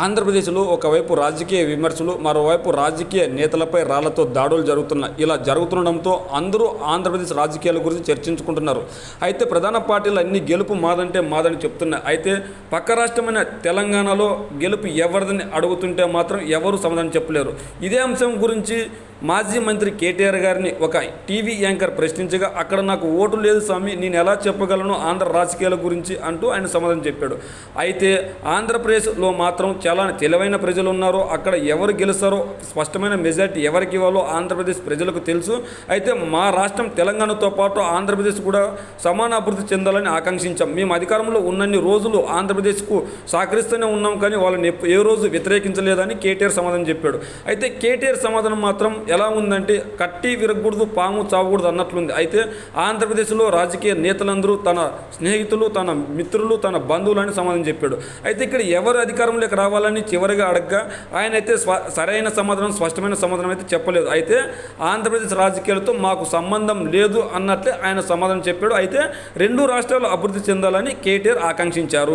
ఆంధ్రప్రదేశ్లో ఒకవైపు రాజకీయ విమర్శలు మరోవైపు రాజకీయ నేతలపై రాళ్ళతో దాడులు జరుగుతున్నాయి ఇలా జరుగుతుండడంతో అందరూ ఆంధ్రప్రదేశ్ రాజకీయాల గురించి చర్చించుకుంటున్నారు. అయితే ప్రధాన పార్టీలు అన్ని గెలుపు మాదంటే మాదని చెప్తున్నాయి అయితే పక్క రాష్ట్రమైన తెలంగాణలో గెలుపు ఎవరిదని అడుగుతుంటే మాత్రం ఎవరు సమాధానం చెప్పలేరు. ఇదే అంశం గురించి మాజీ మంత్రి కేటీఆర్ గారిని ఒక టీవీ యాంకర్ ప్రశ్నించగా అక్కడ నాకు ఓటు లేదు స్వామి నేను ఎలా చెప్పగలను ఆంధ్ర రాజకీయాల గురించి? అంటూ ఆయన సమాధానం చెప్పాడు. అయితే ఆంధ్రప్రదేశ్లో మాత్రం చాలా తెలివైన ప్రజలు ఉన్నారు. అక్కడ ఎవరు గెలుస్తారో స్పష్టమైన మెజార్టీ ఎవరికి ఇవ్వాలో ఆంధ్రప్రదేశ్ ప్రజలకు తెలుసు. అయితే మా రాష్ట్రం తెలంగాణతో పాటు ఆంధ్రప్రదేశ్ కూడా సమాన అభివృద్ధి చెందాలని ఆకాంక్షించాం. మేము అధికారంలో ఉన్నన్ని రోజులు ఆంధ్రప్రదేశ్కు సహకరిస్తూనే ఉన్నాం కానీ వాళ్ళని ఏ రోజు వ్యతిరేకించలేదని కేటీఆర్ సమాధానం చెప్పాడు. అయితే కేటీఆర్ సమాధానం మాత్రం ఎలా ఉందంటే కట్టి విరగకూడదు పాము చావకూడదు అన్నట్లుంది. అయితే ఆంధ్రప్రదేశ్లో రాజకీయ నేతలందరూ తన స్నేహితులు తన మిత్రులు తన బంధువులని సమాధానం చెప్పాడు. అయితే ఇక్కడ ఎవరు అధికారంలోకి రావాలని చివరిగా అడగగా ఆయన అయితే స్వ సరైన సమాధానం స్పష్టమైన సమాధానం అయితే చెప్పలేదు. అయితే ఆంధ్రప్రదేశ్ రాజకీయాలతో మాకు సంబంధం లేదు అన్నట్లే ఆయన సమాధానం చెప్పాడు. అయితే రెండు రాష్ట్రాలు అభివృద్ధి చెందాలని కేటీఆర్ ఆకాంక్షించారు.